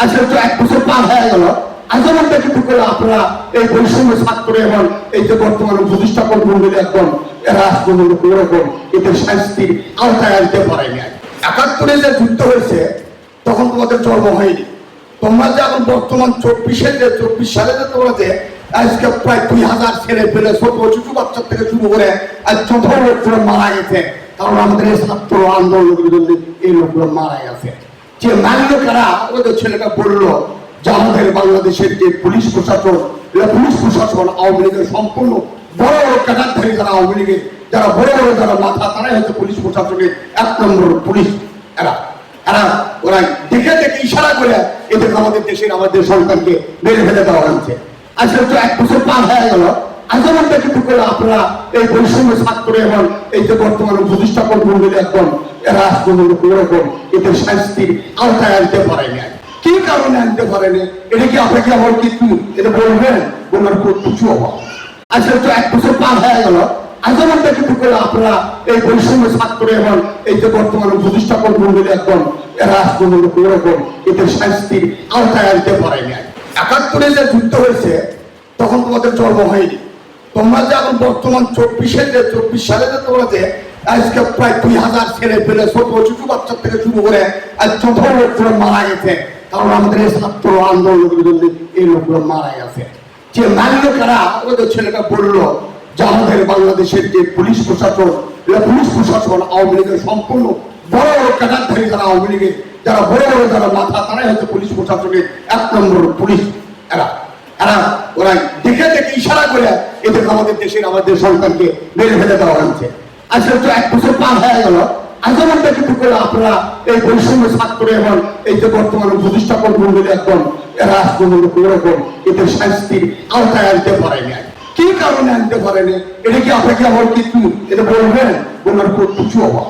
আজকে তো এক বছর পার হয়ে গেল। আজমানটা কিন্তু করে আপনারা এই বৈষম্য ছাত্র এবং এই যে বর্তমানে প্রতিষ্ঠাপন মন্ডলী এখন, এরা আজ পর্যন্ত কোন রকম এদের শাস্তির আওতায় আনতে পারেনি একাত্তরে যে যুদ্ধ হয়েছে, তখন তোমাদের জন্ম হয়নি। তোমরা যে এখন বর্তমান চব্বিশে যে চব্বিশ সালে যে তোমরা যে আজকে প্রায় দুই হাজার ছেলে পেলে, ছোট ছোট বাচ্চা থেকে শুরু করে আজ চোদ্দ লোকগুলো মারা গেছে, কারণ আমাদের এই ছাত্র আন্দোলনের এই লোকগুলো মারা গেছে। যে মানলো কারা? ওদের ছেলেটা বলল যে আমাদের বাংলাদেশের যে পুলিশ প্রশাসন পুলিশ প্রশাসন আওয়ামী লীগের সম্পূর্ণ বড় বড় ক্যাডারধারী যারা আওয়ামী লীগের যারা বড় বড় যারা মাথা, তারাই হচ্ছে পুলিশ প্রশাসনের এক নম্বর পুলিশ। এরা এরা, ওরা দেখে দেখে ইশারা করে এদের আমাদের দেশের, আমাদের সরকারকে মেরে ফেলে দেওয়া হয়েছে। আজকে তো এক বছর পার হয়ে গেল। আজমানটা কিন্তু করে আপনারা এই এই যে মন্ডলী এখন এরা আজ পর্যন্ত কোন এদের শাস্তির আওতায় আনতে পারেনি কি কারণে আনতে পারেনি এটা কি আপনাকে আমার এটা বলবেন? বলার কিছু অভাব। আজকে তো এক বছর পার হয়ে গেল। আজমানটা কিন্তু করে আপনারা এই বৈষম্য ছাত্র এবং এই যে বর্তমানে প্রতিষ্ঠাপন মন্ডলী এখন এরা আজ পর্যন্ত কোন রকম এদের শাস্তির আওতায় আনতে পারেনি একাত্তরে যে যুদ্ধ হয়েছে, তখন তোমাদের জন্ম হয়নি। তোমরা যে এখন বর্তমান চব্বিশে যে চব্বিশ সালে যে তোমরা যে আজকে প্রায় দুই হাজার ছেলে পেলে, ছোট ছোট বাচ্চা থেকে শুরু করে আজ চোদ্দ লোকগুলো মারা গেছে কারণ আমাদের ছাত্র আন্দোলনের জন্য এই লোকগুলো মারা গেছে। যে মানলো কারা ওদের ছেলেটা বলল, যে আমাদের বাংলাদেশের যে পুলিশ প্রশাসন পুলিশ প্রশাসন আওয়ামী লীগের সম্পূর্ণ বড় বড় ক্যাডারধারী যারা আওয়ামী লীগের, যারা বড় বড় যারা মাথা, তারাই হচ্ছে পুলিশ প্রশাসনের এক নম্বর পুলিশ এরা। এরা ওরা দেখে দেখে ইশারা করে এদের আমাদের দেশের, আমাদের সন্তানকে মেরে ফেলে দেওয়া হয়েছে। আজকে তো এক বছর পার হয়ে গেল। কিন্তু করে আপনারা এই বৈষম্য ছাত্র এবং এই যে বর্তমানে প্রতিষ্ঠাপন মন্ডলী এখন এরা আজ পর্যন্ত কোন এদের শাস্তির আওতায় আনতে পারেনি। কি কারণে আনতে পারেনি? এটা কি আপনাকে আমার কিছু এটা বলবেন? ওনার কিছু অভাব।